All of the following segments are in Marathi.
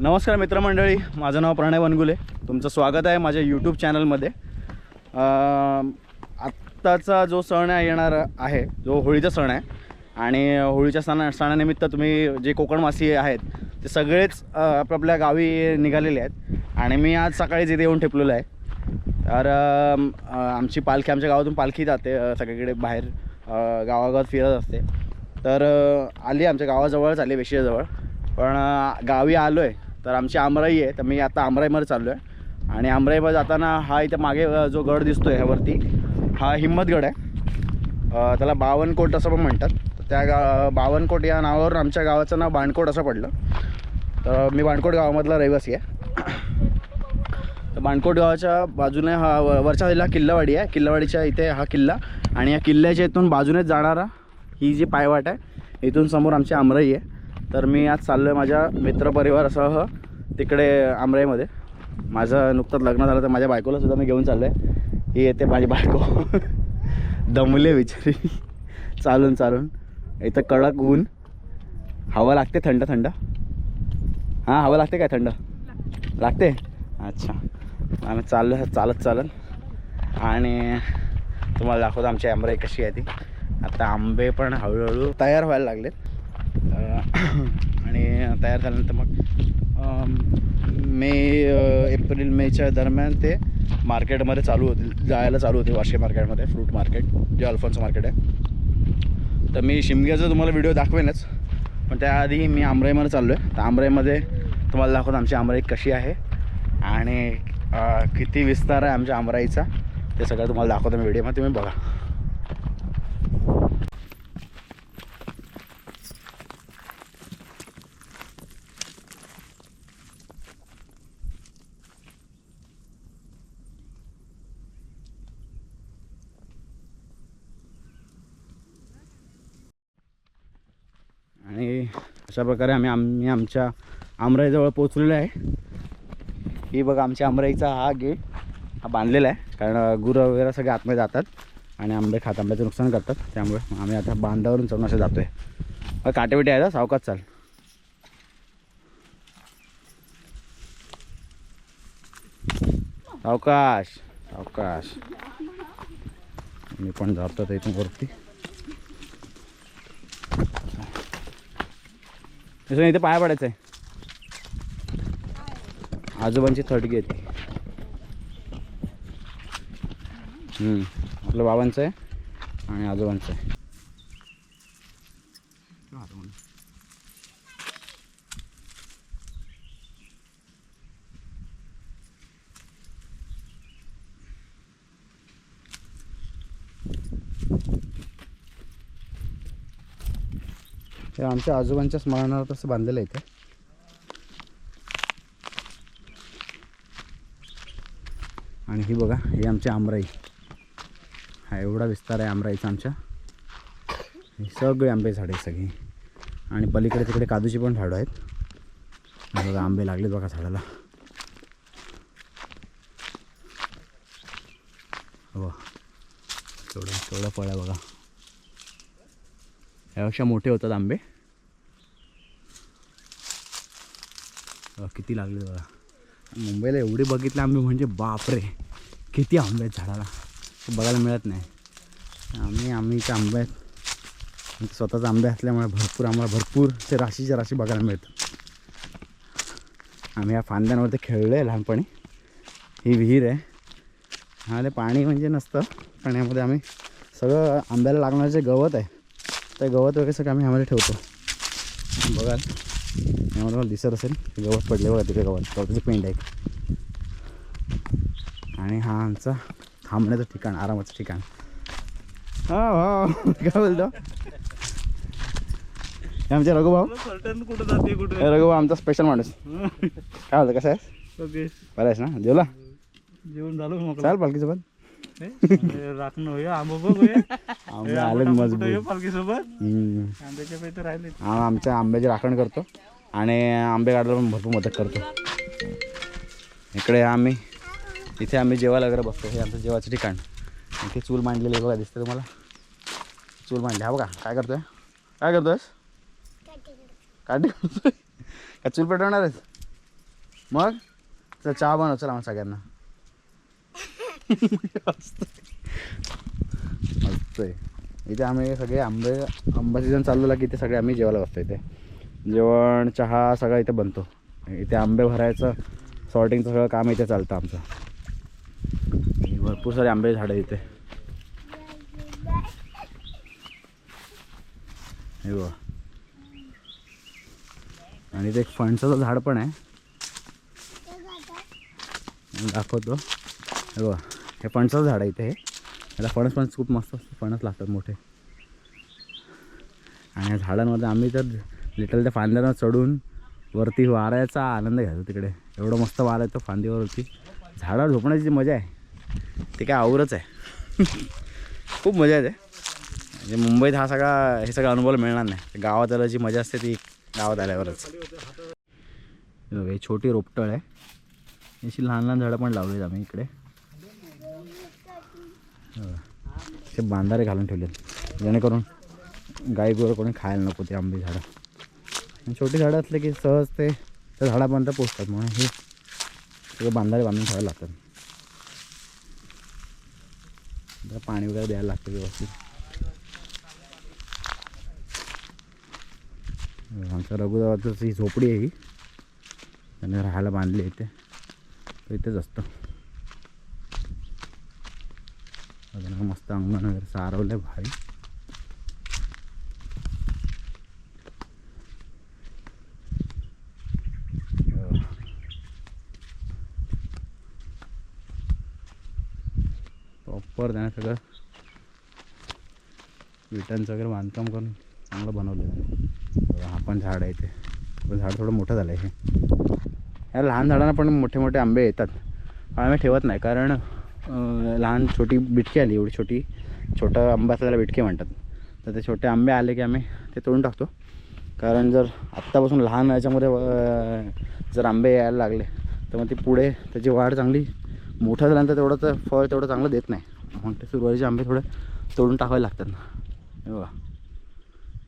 नमस्कार मित्रमंडळी माझं नाव प्रणय वनगुले. तुमचं स्वागत आहे माझ्या यूट्यूब चॅनलमध्ये आत्ताचा जो सण आहे येणार आहे जो होळीचा सण आहे आणि होळीच्या सणा सणानिमित्त तुम्ही जे कोकणवासी आहेत ते सगळेच आपापल्या गावी निघालेले आहेत. आणि मी आज सकाळीच इथे येऊन ठेपलेलो आहे. तर आमची पालखी आमच्या गावातून पालखी जाते सगळीकडे बाहेर गावागावात फिरत असते. तर आली आमच्या गावाजवळच आली वेशीजवळ पण गावी आलो आहे तर आमची आमराई आहे. तर मी आता आमराईमध्ये चाललो आहे आणि आमराईमध्ये जाताना हा इथं मागे जो गड दिसतो आहे ह्यावरती हा हिंमतगड आहे. त्याला बावनकोट असं पण म्हणतात. तर त्या गा बावनकोट या नावावरून आमच्या गावाचं नाव बाणकोट असं पडलं. तर मी बाणकोट गावामधला रहिवासी आहे. तर बाणकोट गावाच्या बाजूने हा व- वरच्या साईडला किल्लावाडी आहे. किल्लावाडीच्या इथे हा किल्ला. आणि या किल्ल्याच्या इथून बाजूनेच जाणारा ही जी पायवाट आहे इथून समोर आमची आमराई आहे. तर मी आज चाललो आहे माझ्या मित्रपरिवारासह तिकडे आमराईमध्ये. माझं नुकतंच लग्न झालं तर माझ्या बायकोलासुद्धा मी घेऊन चाललो आहे ही येते माझी बायको. दमले विचारी चालून चालून. इथं कडक ऊन. हवा लागते थंड थंड. हां हवा लागते काय थंड? लागते? अच्छा. आम्ही चाललो आहे चालत चालत. आणि तुम्हाला दाखवतो आमची आंबराई कशी आहे ती. आता आंबे पण हळूहळू तयार व्हायला लागलेत. आणि तयार झाल्यानंतर मग मे एप्रिल मेच्या दरम्यान ते मार्केटमध्ये चालू होतील जायला चालू होते वाशी मार्केटमध्ये फ्रूट मार्केट जे अल्फॉन्स मार्केट आहे. तर मी शिमग्याचा तुम्हाला व्हिडिओ दाखवेनच पण त्याआधी मी आमराईमध्ये चाललो आहे तर आमराईमध्ये तुम्हाला दाखवतो आमची आमराई कशी आहे आणि किती विस्तार आहे आमच्या आमराईचा ते सगळं तुम्हाला दाखवतो मी व्हिडिओमध्ये तुम्ही बघा आणि अशा प्रकारे आम्ही आम्ही आमच्या आमराईजवळ पोचलेलो आहे. ही बघा आमच्या आमराईचा हा गेट हा बांधलेला आहे. कारण गुरं वगैरे सगळे आतमध्ये जातात आणि आंबे खात आंब्याचं नुकसान करतात. त्यामुळे आम्ही आता बांधावरून चढून असं जातो आहे काटेबिटे आहे सावकाच चाल. सावकाश सावकाश. मी पण जातो इथून वरती. तसं इथे पाया पडायचं आहे. आजोबांची थर्डगी आहे ती आपलं बाबांचं आहे आणि आजोबांचं आहे. हे आमच्या आजोबांच्या स्मरणार्थ असं बांधलेलं आहे ते. आणि ही बघा हे आमची आमराई. हा एवढा विस्तार आहे आमराईचा आमच्या. सगळे आंबे झाडे आहेत सगळी. आणि पलीकडे तिकडे काजूची पण झाडं आहेत. बघा आंबे लागलेत बघा झाडाला. हो. केवढं केवढं पळ्या बघा. यापेक्षा मोठे होतात आंबे. किती लागले बघा. मुंबईला एवढे बघितले आंबे म्हणजे बापरे किती आंबे आहेत झाडाला. ते बघायला मिळत नाही. आम्ही आम्हीचे आंबे आहेत. आमचे आंबे असल्यामुळे भरपूर आम्हाला भरपूर ते राशीच्या राशी बघायला मिळतं आम्ही या फांद्यांवरती खेळलो आहे लहानपणी. ही विहीर आहे. हा पाणी म्हणजे नसतं. पण यामध्ये आम्ही सगळं आंब्याला लागणारं जे गवत आहे ते गवत वगैरे सगळं आम्ही ह्यामध्ये ठेवतो. बघाल यामध्ये मला दिसत असेल गवत पडले बघा तिथे गवत. गवताची पेंड आहे. आणि हा आमचा थांबण्याचं ठिकाण आरामाचं ठिकाण. हा हा. काय बोलतो? हे आमचे रघुभाऊ. रघुभाऊ आमचा स्पेशल माणूस. काय बोलतो कसं आहे ओके. बरं आहेस ना? जेवला? जेवण झालं चाल पालखीसोबत. राखणं होय आंबा बघ होय. आंबे आले मजबूत. पालखी सोबत हम्म. आंब्याच्या पैसे राहिले आमच्या आंब्याची राखण करतो. आणि आंबे काढायला पण भरपूर मदत करतो. इकडे आम्ही. इथे आम्ही जेवायला वगैरे बसतो. हे आमचं जेवायचं ठिकाण. इथे चूल मांडलेली आहे बघा दिसतं तुम्हाला? चूल मांडली. हा बघा काय करतोय? काय करतोयस? काठी करतोय. का चूल पेटवणार आहेस? मग? चल चहा बनव. चला मग सगळ्यांना. मस्तंय इथे आम्ही सगळे आंबे आंबा सीझन चाललेला की इथे सगळे आम्ही जेवायला बसतो इथे. जेवण चहा सगळं इथे बनतो. इथे आंबे भरायचं सॉर्टिंगचं सगळं काम इथे चालतं आमचं. भरपूर सारे आंबे झाडं इथे. हे बघा. आणि ते एक फणसाचं झाड पण आहे. दाखवतो. हे बघा. हे फणसाचं झाड आहे इथे. हे याला फणस फणस खूप मस्त असतं. फणस लागतात मोठे. आणि या झाडांमध्ये आम्ही तर लिटल त्या फांद्यांवर चढून वरती वाऱ्याचा आनंद घ्यायचो तिकडे. एवढं मस्त वारा येतो फांदीवरती. झाडावर झोपण्याची जी मजा आहे. ते काय आवरच आहे. खूप मजा येते. म्हणजे मुंबईत हा सगळा हे सगळं अनुभव मिळणार नाही. गावात आलं जी मजा असते ती गावात आल्यावरच. हे छोटी रोपटळ आहे. अशी लहान लहान झाडं पण लावलीत आम्ही इकडे. ते बांधारे घालून ठेवलेत. जेणेकरून गाई गोर कोणी खायला नको ते आंबे झाडं. आणि छोटी झाडं असले की सहज ते त्या झाडापर्यंत पोचतात. म्हणून हे सगळं बांधारे बांधून ठेवायला लागतात. पाणी वगैरे द्यायला लागतं व्यवस्थित. आमच्या रघुदावाचं ही झोपडी आहे ही. त्याने राहायला बांधली इथे. ते इथेच असतं. अजून मस्त अंगण वगैरे सारवलं आहे भारी प्रॉपर त्याने सगळं. विटांचं वगैरे बांधकाम करून चांगलं बनवलं हा पण झाड आहे ते पण झाड थोडं मोठं झालं आहे हे. या लहान झाडांना पण मोठे मोठे आंबे येतात. आम्ही ठेवत नाही कारण लहान छोटी बिटकी आली एवढी छोटी. छोटा आंबा त्याला बिटके म्हणतात. तर ते छोटे आंबे आले की आम्ही ते तोडून टाकतो. कारण जर आत्तापासून लहान याच्यामध्ये जर आंबे यायला लागले तर मग ती पुढे त्याची वाढ चांगली मोठं झाल्यानंतर तेवढं तर फळ तेवढं चांगलं देत नाही. मग ते सुरुवातीचे आंबे थोडे तोडून टाकावे लागतात ना. बघा.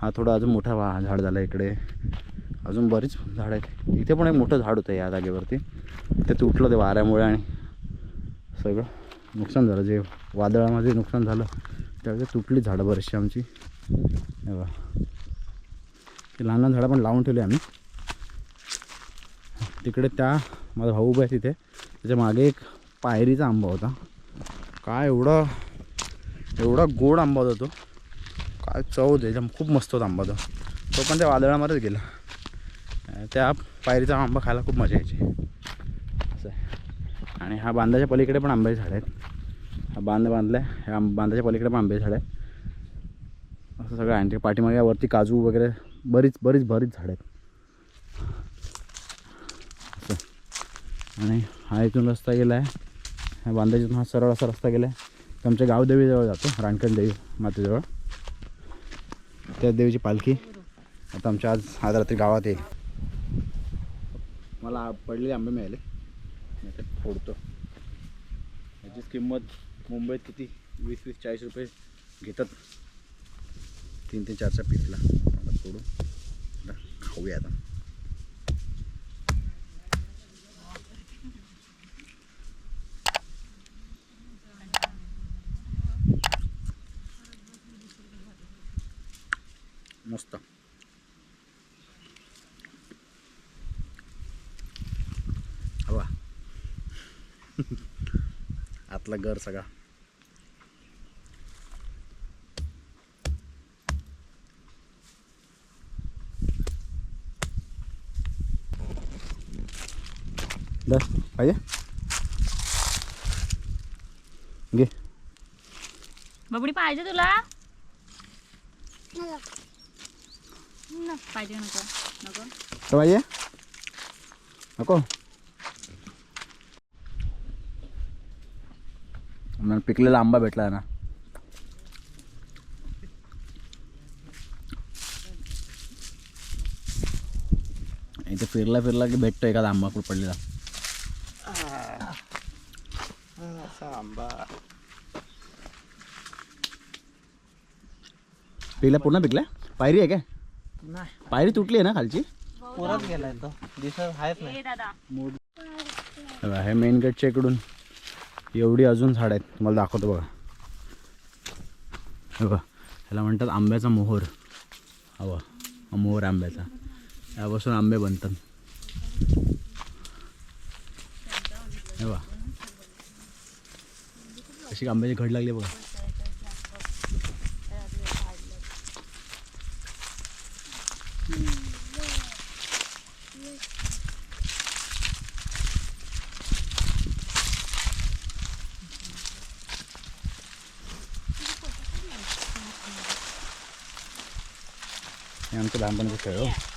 हा थोडा अजून मोठा वा झाड झाला इकडे. अजून बरीच झाडं आहेत. इथे पण एक मोठं झाड होतं या जागेवरती. ते तुटलं ते वाऱ्यामुळे आणि सगळं. नुकसान झालं. जे वादळामध्ये नुकसान झालं त्यावेळेस तुटली झाडं बरीचशी आमची. हे बघा. ते लहान लहान झाडं पण लावून ठेवली आम्ही. तिकडे त्या माझा भाऊ उभा आहे तिथे. त्याच्यामागे एक पायरीचा आंबा होता. काय एवढा एवढा गोड आंबा होता तो. काय चव त्याच्या खूप मस्त होता आंबा तो. तो पण त्या वादळामध्येच गेला. त्या पायरीचा आंबा खायला खूप मजा यायची. असं आहे. आणि हा बांधाच्या पलीकडे पण आंब्याचे झाड आहेत. हा बांध बांधला. आहे ह्या आंब- बांधाच्या पलीकडे पण झाड आहे असं सगळं आणि त्या पाठीमागे वरती काजू वगैरे बरीच बरीच बरीच झाडं आहेत. असं. आणि हा इथून रस्ता गेला आहे ह्या बांधाच्यातून हा सरळ असा रस्ता गेला आहे तो आमच्या गावदेवीजवळ जातो रानकण देवी मातेजवळ. त्या देवीची पालखी. आता आमच्या आज आज रात्री गावात येईल. मला पडलेले आंबे मिळाले. ते फोडतो. याचीच किंमत मुंबईत किती? वीस वीस चाळीस रुपये घेतात. तीन तीन चार चार पीसला आता फोडू आता खाऊया आता. मस्त. हवा. आतला घर सगळा. दर पाहिजे घे बबडी पाहिजे तुला न, पाहिजे नको नको तर पाहिजे नको मला पिकलेला आंबा भेटला ना इथे फिरला फिरला की भेटतो एखादा आंबा कुठं पडलेला असा आंबा पिकला पूर्ण पिकला? पायरी आहे काय? नाही. पायरी तुटली आहे ना खालची? पुरत गेलाय तो. दिसत आहेच नाही. हे बघा, हे मेन गेटच्या इकडून एवढी अजून झाड आहेत. तुम्हाला दाखवतो बघा. हे बघा ह्याला म्हणतात आंब्याचा मोहर. हवा हा मोहर आंब्याचा. त्यापासून आंबे बनतात. हे बघा. कशी आंब्याची घड लागली बघा हे आमचं लहानपणीचं खेळ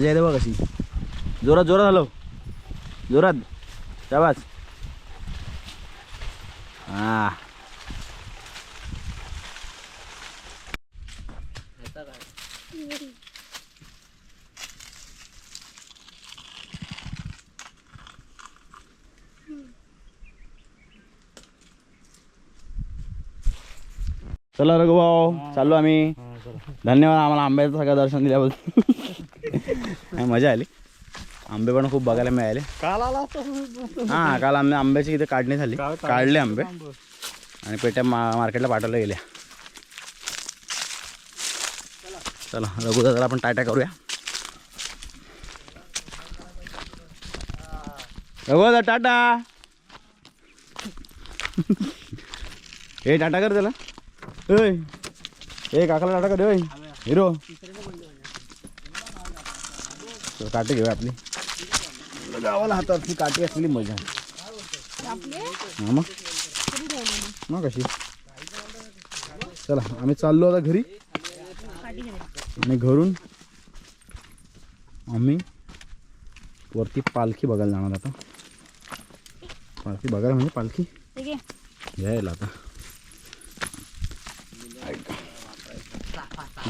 मजा येते बघ कशी जोरात जोरात हलव. जोरात. शाबास. हा. चला रघुभाऊ चाललो आम्ही. धन्यवाद आम्हाला आंब्याचं सगळं दर्शन दिल्याबद्दल. नाही, मजा आली. आंबे पण खूप बघायला मिळाले. काल आला हां काल आम्ही आंब्याची इथे काढणी झाली. काढले आंबे. आणि पेट्या मा मार्केटला पाठवल्या गेल्या. चला रघुदादाला आपण टाटा करूया. रघुदादा टाटा. ए टाटा कर त्याला. ए काकाला टाटा कर. हिरो. काठी घेऊया आपली. गावाला हातात काठी असलेली मजा. हा मग? मग कशी? चला आम्ही चाललो आता घरी. आणि घरून आम्ही वरती पालखी बघायला जाणार आता. पालखी बघायला म्हणजे पालखी? घ्यायला आता.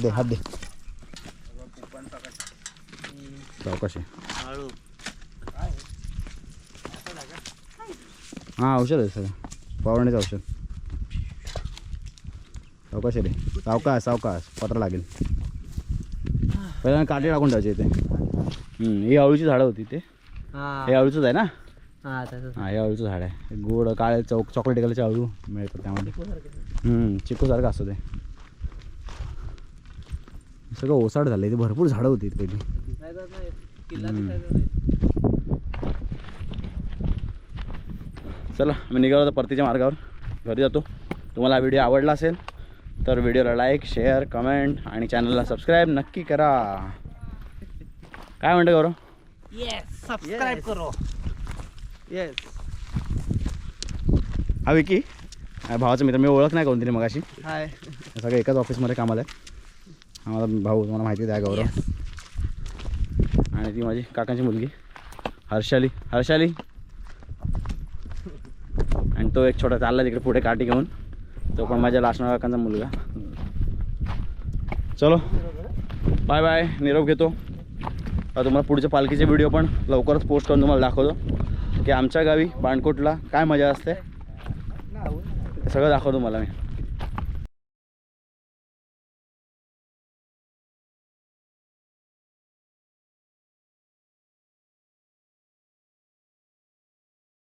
दे हात दे. चौकशी. हळू. हां औषध आहे सगळं फवारणीचं औषध. सावकाश रे. सावकाश सावकाश. पत्र लागेल. पहिल्यांदा काटे टाकून ठेवायचे इथे. हम्म, ही अळूची झाडं होती ते. हा. हे अळूचंच आहे ना? हा हां हे अळूचं झाड आहे. गोड काळे चौक चॉकलेटी कलरचे अळू मिळतात त्यामध्ये. चिकूसारखं असतं ते. सगळं ओसाड झालं इथे भरपूर झाडं होती पहिली. दिसायचंच नाही. किल्ला. दिसायचा नाही. चला मी निघालो होतो परतीच्या मार्गावर. घरी जातो. तुम्हाला हा व्हिडिओ आवडला असेल तर व्हिडिओला लाईक शेअर कमेंट आणि चॅनलला सबस्क्राईब नक्की करा. काय म्हणतं गौरव? येस सबस्क्राईब करो. येस हा विकी? हा भावाचा मित्र मी ओळख नाही कोणतरी मगाशी. हाय सगळे एकाच ऑफिसमध्ये कामाला आहे. हा माझा भाऊ तुम्हाला माहिती आहे गौरव. आणि ती माझी काकांची मुलगी हर्षाली. हर्षाली. आणि तो एक छोटा चालला तिकडे पुढे काठी घेऊन. तो पण माझ्या लासना काकांचा मुलगा. चलो. Bye bye. निरोप घेतो. तुम्हाला पुढच्या पालखीचे व्हिडिओ पण लवकरच पोस्ट करून तुम्हाला दाखवतो. की आमच्या गावी बाणकोटला काय मजा असते? ते सगळं दाखवतो मला मी.